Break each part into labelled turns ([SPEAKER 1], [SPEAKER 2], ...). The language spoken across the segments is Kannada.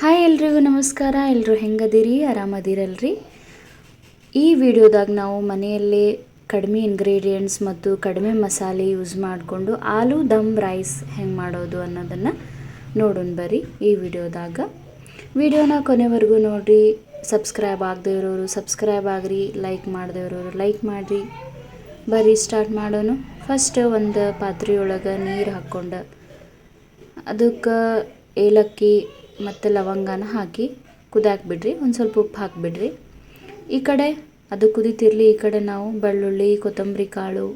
[SPEAKER 1] ಹಾಯ್ ಎಲ್ರಿಗೂ ನಮಸ್ಕಾರ. ಎಲ್ಲರೂ ಹೆಂಗದಿರಿ? ಆರಾಮದಿರಲ್ರಿ? ಈ ವಿಡಿಯೋದಾಗ ನಾವು ಮನೆಯಲ್ಲೇ ಕಡಿಮೆ ಇಂಗ್ರೀಡಿಯೆಂಟ್ಸ್ ಮತ್ತು ಕಡಿಮೆ ಮಸಾಲೆ ಯೂಸ್ ಮಾಡಿಕೊಂಡು ಆಲೂ ದಮ್ ರೈಸ್ ಹೆಂಗೆ ಮಾಡೋದು ಅನ್ನೋದನ್ನು ನೋಡೋಣ ಬರ್ರಿ ಈ ವಿಡಿಯೋದಾಗ. ವಿಡಿಯೋನ ಕೊನೆವರೆಗೂ ನೋಡಿರಿ. ಸಬ್ಸ್ಕ್ರೈಬ್ ಆಗದೆ ಇರೋರು ಸಬ್ಸ್ಕ್ರೈಬ್ ಆಗ್ರಿ. ಲೈಕ್ ಮಾಡದೆ ಇರೋರು ಲೈಕ್ ಮಾಡಿರಿ. ಬರ್ರಿ ಸ್ಟಾರ್ಟ್ ಮಾಡೋಣ. ಫಸ್ಟ್ ಒಂದು ಪಾತ್ರೆಯೊಳಗೆ ನೀರು ಹಾಕ್ಕೊಂಡು. ಅದಕ್ಕೆ ಏಲಕ್ಕಿ ಮತ್ತು ಲವಂಗನ ಹಾಕಿ ಕುದಾಕ್ಬಿಡ್ರಿ. ಒಂದು ಸ್ವಲ್ಪ ಉಪ್ಪು ಹಾಕಿಬಿಡ್ರಿ. ಈ ಕಡೆ ಅದು ಕುದೀತಿರಲಿ, ಈ ಕಡೆ ನಾವು ಬೆಳ್ಳುಳ್ಳಿ, ಕೊತ್ತಂಬರಿ ಕಾಳು,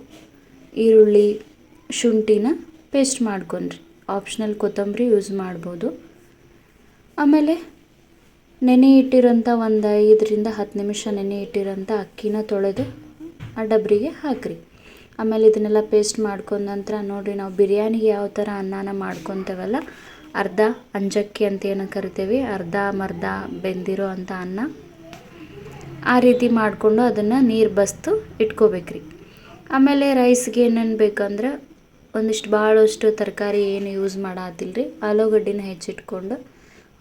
[SPEAKER 1] ಈರುಳ್ಳಿ, ಶುಂಠಿನ ಪೇಸ್ಟ್ ಮಾಡ್ಕೊಂಡ್ರಿ. ಆಪ್ಷನಲ್ ಕೊತ್ತಂಬರಿ ಯೂಸ್ ಮಾಡ್ಬೋದು. ಆಮೇಲೆ ನೆನೆ ಇಟ್ಟಿರೋಂಥ ಒಂದು ಐದರಿಂದ ಹತ್ತು ನಿಮಿಷ ನೆನೆ ಇಟ್ಟಿರೋಂಥ ಅಕ್ಕಿನ ತೊಳೆದು ಆ ಡಬ್ರಿಗೆ ಹಾಕಿರಿ. ಆಮೇಲೆ ಇದನ್ನೆಲ್ಲ ಪೇಸ್ಟ್ ಮಾಡ್ಕೊಂಡ ನಂತರ ನೋಡಿರಿ, ನಾವು ಬಿರಿಯಾನಿಗೆ ಯಾವ ಥರ ಅನ್ನನ ಮಾಡ್ಕೊತೇವಲ್ಲ ಅರ್ಧ ಅಂಜಕ್ಕಿ ಅಂತ ಏನು ಕರಿತೀವಿ, ಅರ್ಧ ಮರ್ಧ ಬೆಂದಿರೋ ಅಂಥ ಅನ್ನ. ಆ ರೀತಿ ಮಾಡಿಕೊಂಡು ಅದನ್ನು ನೀರು ಬಸ್ತು ಇಟ್ಕೋಬೇಕ್ರಿ. ಆಮೇಲೆ ರೈಸ್ಗೆ ಏನೇನು ಬೇಕಂದ್ರೆ ಒಂದಿಷ್ಟು ಭಾಳಷ್ಟು ತರಕಾರಿ ಏನು ಯೂಸ್ ಮಾಡತ್ತಿಲ್ರಿ ಆಲೂಗಡ್ಡಿನ ಹೆಚ್ಚಿಟ್ಕೊಂಡು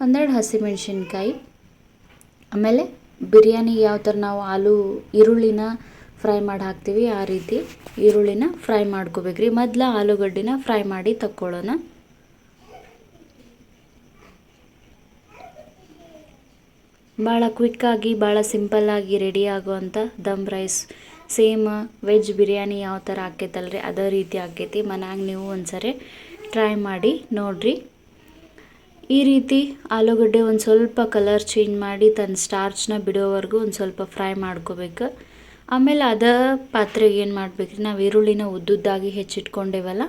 [SPEAKER 1] ಒಂದೆರಡು ಹಸಿಮೆಣ್ಸಿನ್ಕಾಯಿ. ಆಮೇಲೆ ಬಿರಿಯಾನಿ ಯಾವ ಥರ ನಾವು ಆಲೂ ಈರುಳ್ಳಿನ ಫ್ರೈ ಮಾಡಿ ಹಾಕ್ತೀವಿ, ಆ ರೀತಿ ಈರುಳ್ಳಿನ ಫ್ರೈ ಮಾಡ್ಕೋಬೇಕ್ರಿ. ಮೊದಲು ಆಲೂಗಡ್ಡಿನ ಫ್ರೈ ಮಾಡಿ ತಕ್ಕೊಳ್ಳೋಣ. ಭಾಳ ಕ್ವಿಕ್ಕಾಗಿ ಭಾಳ ಸಿಂಪಲ್ಲಾಗಿ ರೆಡಿ ಆಗುವಂಥ dum rice same veg biryani ಯಾವ ಥರ ಆಕೈತಲ್ರಿ ಅದೇ ರೀತಿ ಆಕೈತಿ ಮನ್ಯಾಗ ನೀವು ಒಂದ್ಸರಿ ಟ್ರೈ ಮಾಡಿ ನೋಡಿರಿ. ಈ ರೀತಿ ಆಲೂಗಡ್ಡೆ ಒಂದು ಸ್ವಲ್ಪ ಕಲರ್ ಚೇಂಜ್ ಮಾಡಿ ತನ್ನ ಸ್ಟಾರ್ಚ್ನ ಬಿಡೋವರೆಗೂ ಒಂದು ಸ್ವಲ್ಪ ಫ್ರೈ ಮಾಡ್ಕೋಬೇಕು. ಆಮೇಲೆ ಅದ ಪಾತ್ರೆಗೆ ಏನು ಮಾಡ್ಬೇಕ್ರಿ? ನಾವು ಈರುಳ್ಳಿನ ಉದ್ದುದ್ದಾಗಿ ಹೆಚ್ಚಿಟ್ಕೊಂಡೇವಲ್ಲ,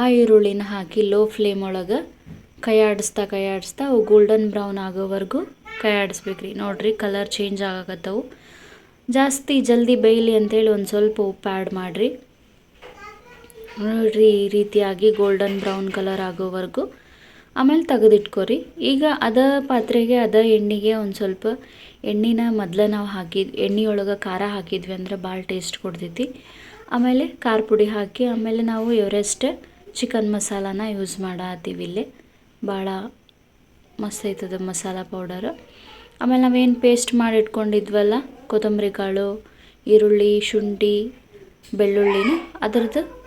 [SPEAKER 1] ಆ ಈರುಳ್ಳಿನ ಹಾಕಿ ಲೋ ಫ್ಲೇಮ್ ಒಳಗೆ ಕೈಯಾಡಿಸ್ತಾ ಕೈಯಾಡಿಸ್ತಾ ಅವು ಗೋಲ್ಡನ್ ಬ್ರೌನ್ ಆಗೋವರೆಗೂ ಕೈ ಆಡಿಸ್ಬೇಕ್ರಿ ನೋಡ್ರಿ ಕಲರ್ ಚೇಂಜ್ ಆಗಕತ್ತವು. ಜಾಸ್ತಿ ಜಲ್ದಿ ಬೇಯಲಿ ಅಂತೇಳಿ ಒಂದು ಸ್ವಲ್ಪ ಉಪ್ಪು ಆ್ಯಡ್ ಮಾಡಿರಿ. ನೋಡ್ರಿ, ಈ ರೀತಿಯಾಗಿ ಗೋಲ್ಡನ್ ಬ್ರೌನ್ ಕಲರ್ ಆಗೋವರೆಗೂ. ಆಮೇಲೆ ತೆಗೆದಿಟ್ಕೊರಿ. ಈಗ ಅದ ಪಾತ್ರೆಗೆ, ಅದ ಎಣ್ಣೆಗೆ ಒಂದು ಸ್ವಲ್ಪ ಎಣ್ಣೆನ ಮೊದಲು ನಾವು ಹಾಕಿದ್ ಎಣ್ಣೆಯೊಳಗೆ ಖಾರ ಹಾಕಿದ್ವಿ ಅಂದ್ರೆ ಭಾಳ ಟೇಸ್ಟ್ ಕೊಡ್ತೈತಿ. ಆಮೇಲೆ ಖಾರ ಪುಡಿ ಹಾಕಿ, ಆಮೇಲೆ ನಾವು ಎವರೆಸ್ಟ್ ಚಿಕನ್ ಮಸಾಲಾನ ಯೂಸ್ ಮಾಡತ್ತೀವಿ ಇಲ್ಲಿ. ಭಾಳ ಮಸ್ತ್ ಆಯ್ತದ ಮಸಾಲ ಪೌಡರ್ ಆಮೇಲೆ ನಾವೇನು ಪೇಸ್ಟ್ ಮಾಡಿ ಇಟ್ಕೊಂಡಿದ್ವಲ್ಲ ಕೊತ್ತಂಬರಿ ಕಾಳು ಈರುಳ್ಳಿ, ಶುಂಠಿ, ಬೆಳ್ಳುಳ್ಳಿನ ಅದರದ್ದು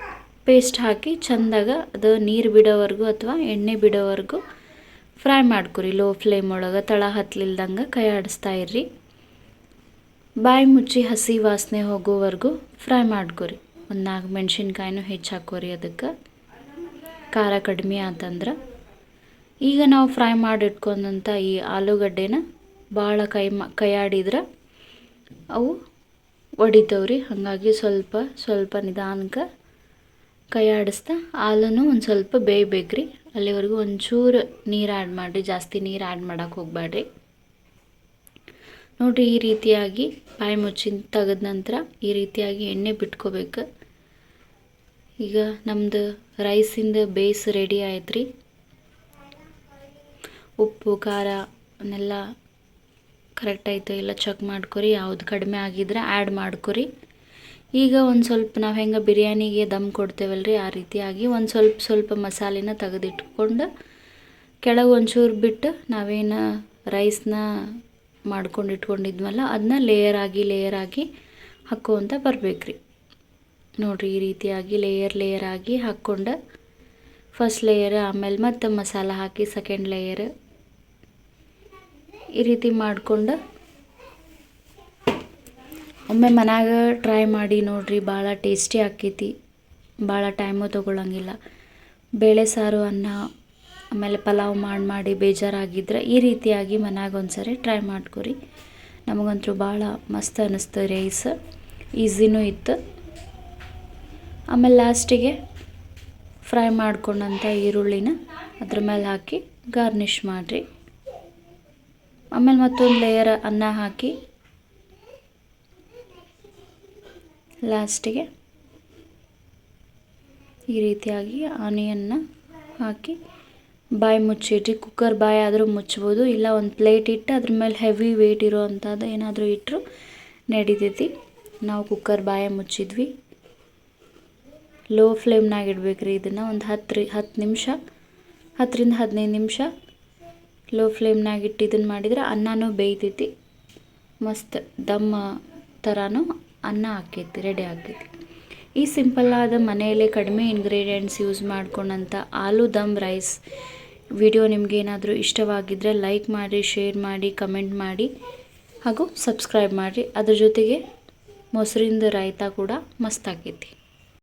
[SPEAKER 1] ಪೇಸ್ಟ್ ಹಾಕಿ ಚೆಂದಾಗ ಅದು ನೀರು ಬಿಡೋವರೆಗೂ ಅಥವಾ ಎಣ್ಣೆ ಬಿಡೋವರೆಗೂ ಫ್ರೈ ಮಾಡ್ಕೊರಿ. ಲೋ ಫ್ಲೇಮ್ ಒಳಗೆ ತಳ ಹತ್ತಲಿಲ್ದಂಗೆ ಕೈ ಆಡಿಸ್ತಾ ಇರ್ರಿ. ಬಾಯಿ ಮುಚ್ಚಿ ಹಸಿ ವಾಸನೆ ಹೋಗೋವರೆಗೂ ಫ್ರೈ ಮಾಡ್ಕೊರಿ. ಒಂದು ನಾಲ್ಕು ಮೆಣಸಿನ್ಕಾಯಿನೂ ಹೆಚ್ಚು ಹಾಕೋರಿ ಅದಕ್ಕೆ. ಖಾರ ಕಡಿಮೆ ಆತಂದ್ರೆ ಈಗ ನಾವು ಫ್ರೈ ಮಾಡಿಟ್ಕೊಂಡಂಥ ಈ ಆಲೂಗಡ್ಡೆನ ಭಾಳ ಕೈ ಮ, ಕೈಯಾಡಿದ್ರೆ ಅವು ಒಡಿತವ್ರಿ ಹಾಗಾಗಿ ಸ್ವಲ್ಪ ಸ್ವಲ್ಪ ನಿಧಾನಕ್ಕೆ ಕೈಯಾಡಿಸ್ತಾ ಹಾಲನ್ನು ಒಂದು ಸ್ವಲ್ಪ ಬೇಯಬೇಕ್ರಿ ಅಲ್ಲಿವರೆಗೂ ಒಂಚೂರು ನೀರು ಆ್ಯಡ್ ಮಾಡಿರಿ. ಜಾಸ್ತಿ ನೀರು ಆ್ಯಡ್ ಮಾಡೋಕ್ಕೆ ಹೋಗಬೇಡ್ರಿ ನೋಡಿರಿ, ಈ ರೀತಿಯಾಗಿ ಬಾಯಿ ಮುಚ್ಚಿ ತೆಗೆದ ನಂತರ ಈ ರೀತಿಯಾಗಿ ಎಣ್ಣೆ ಬಿಟ್ಕೋಬೇಕು. ಈಗ ನಮ್ಮದು ರೈಸಿಂದು ಬೇಸ್ ರೆಡಿ ಆಯ್ತು ರೀ. ಉಪ್ಪು, ಖಾರ ಅವನ್ನೆಲ್ಲ ಕರೆಕ್ಟ್ ಆಯಿತು. ಎಲ್ಲ ಚೆಕ್ ಮಾಡ್ಕೊರಿ. ಯಾವುದು ಕಡಿಮೆ ಆಗಿದ್ರೆ ಆ್ಯಡ್ ಮಾಡ್ಕೊರಿ. ಈಗ ಒಂದು ಸ್ವಲ್ಪ ನಾವು ಹೆಂಗೆ ಬಿರಿಯಾನಿಗೆ ದಮ್ ಕೊಡ್ತೇವಲ್ರಿ, ಆ ರೀತಿಯಾಗಿ ಒಂದು ಸ್ವಲ್ಪ ಸ್ವಲ್ಪ ಮಸಾಲೆನ ತೆಗೆದಿಟ್ಕೊಂಡು ಕೆಳಗೆ ಒಂಚೂರು ಬಿಟ್ಟು ನಾವೇನು ರೈಸ್ನ ಮಾಡ್ಕೊಂಡು ಇಟ್ಕೊಂಡಿದ್ವಲ್ಲ ಅದನ್ನ ಲೇಯರ್ ಆಗಿ ಲೇಯರ್ ಆಗಿ ಹಾಕ್ಕೊಂತ ಬರ್ಬೇಕ್ರಿ. ನೋಡಿರಿ, ಈ ರೀತಿಯಾಗಿ ಲೇಯರ್ ಲೇಯರ್ ಆಗಿ ಹಾಕ್ಕೊಂಡು ಫಸ್ಟ್ ಲೇಯರ್ ಆಮೇಲೆ ಮತ್ತೆ ಮಸಾಲ ಹಾಕಿ ಸೆಕೆಂಡ್ ಲೇಯರ್ ಈ ರೀತಿ ಮಾಡಿಕೊಂಡು ಒಮ್ಮೆ ಮನ್ಯಾಗ ಟ್ರೈ ಮಾಡಿ ನೋಡಿರಿ ಭಾಳ ಟೇಸ್ಟಿ ಆಕೈತಿ. ಭಾಳ ಟೈಮು ತೊಗೊಳಂಗಿಲ್ಲ. ಬೇಳೆ ಸಾರು, ಅನ್ನ, ಆಮೇಲೆ ಪಲಾವ್ ಮಾಡಿ ಮಾಡಿ ಬೇಜಾರಾಗಿದ್ರೆ ಈ ರೀತಿಯಾಗಿ ಮನ್ಯಾಗ ಒಂದ್ಸರಿ ಟ್ರೈ ಮಾಡ್ಕೊರಿ. ನಮಗಂತೂ ಭಾಳ ಮಸ್ತ್ ಅನ್ನಿಸ್ತು ರೈಸ್ ಈಸಿನೂ ಇತ್ತು. ಆಮೇಲೆ ಲಾಸ್ಟಿಗೆ ಫ್ರೈ ಮಾಡ್ಕೊಂಡಂಥ ಈರುಳ್ಳಿನ ಅದ್ರ ಮೇಲೆ ಹಾಕಿ ಗಾರ್ನಿಷ್ ಮಾಡಿರಿ. ಆಮೇಲೆ ಮತ್ತೊಂದು ಲೇಯರ್ ಅನ್ನ ಹಾಕಿ ಲಾಸ್ಟಿಗೆ ಈ ರೀತಿಯಾಗಿ ಆನಿಯನ್ನ ಹಾಕಿ ಬಾಯಿ ಮುಚ್ಚಿಟ್ರಿ ಕುಕ್ಕರ್ ಬಾಯಿ ಆದರೂ ಮುಚ್ಬೋದು, ಇಲ್ಲ ಒಂದು ಪ್ಲೇಟ್ ಇಟ್ಟು ಅದ್ರ ಮೇಲೆ ಹೆವಿ ವೆಯ್ಟ್ ಇರೋ ಅಂಥದ್ದು ಏನಾದರೂ ಇಟ್ಟರು ನಡೀತೈತಿ. ನಾವು ಕುಕ್ಕರ್ ಬಾಯಿ ಮುಚ್ಚಿದ್ವಿ. ಲೋ ಫ್ಲೇಮ್ನಾಗ ಇಡ್ಬೇಕ್ರಿ ಇದನ್ನು, ಒಂದು ಹತ್ತು ರೀ ಹತ್ತು ನಿಮಿಷ, ಹತ್ತರಿಂದ ಹದಿನೈದು ನಿಮಿಷ. ಲೋ ಫ್ಲೇಮ್ನಾಗ ಇಟ್ಟು ಇದನ್ನು ಮಾಡಿದ್ರೆ ಅನ್ನನೂ ಬೇಯ್ತೈತಿ. ಮಸ್ತ್ ದಮ್ಮ ಥರನೂ ಅನ್ನ ಆಕೈತಿ ರೆಡಿ ಆಕೈತಿ. ಈ ಸಿಂಪಲ್ಲಾದ ಮನೆಯಲ್ಲೇ ಕಡಿಮೆ ಇಂಗ್ರೀಡಿಯೆಂಟ್ಸ್ ಯೂಸ್ ಮಾಡ್ಕೊಂಡಂಥ ಆಲೂ ದಮ್ ರೈಸ್ ವಿಡಿಯೋ ನಿಮಗೇನಾದರೂ ಇಷ್ಟವಾಗಿದ್ದರೆ ಲೈಕ್ ಮಾಡಿ ಶೇರ್ ಮಾಡಿ ಕಮೆಂಟ್ ಮಾಡಿ ಹಾಗೂ ಸಬ್ಸ್ಕ್ರೈಬ್ ಮಾಡಿ ಅದ್ರ ಜೊತೆಗೆ ಮೊಸರಿಂದ ರಾಯ್ತ ಕೂಡ ಮಸ್ತ್ ಆಗೈತಿ